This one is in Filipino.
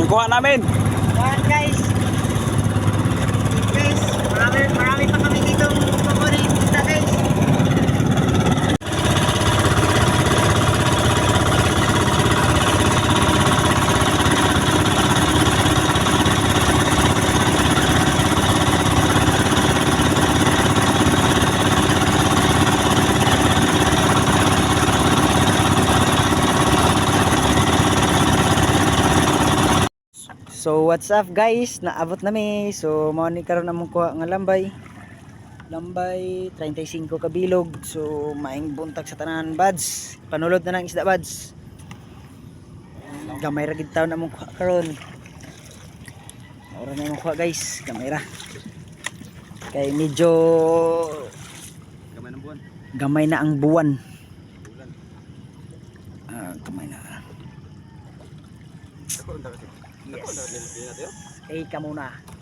Yung kuha namin. Kuha guys. So what's up guys? Naabot nami. So mao ni karon among kuha nga lambay. Lambay 35 kabilog. So maing buntag sa tanan buds. Panulod na ng isda buds. Gamay ra gid taon among kuha karon. Ora na among kuha guys, gamay ra. Kay medyo Gamay ng buwan. gamay na ang buwan. Ah, gamay na. Ako, natin. Hey ka muna.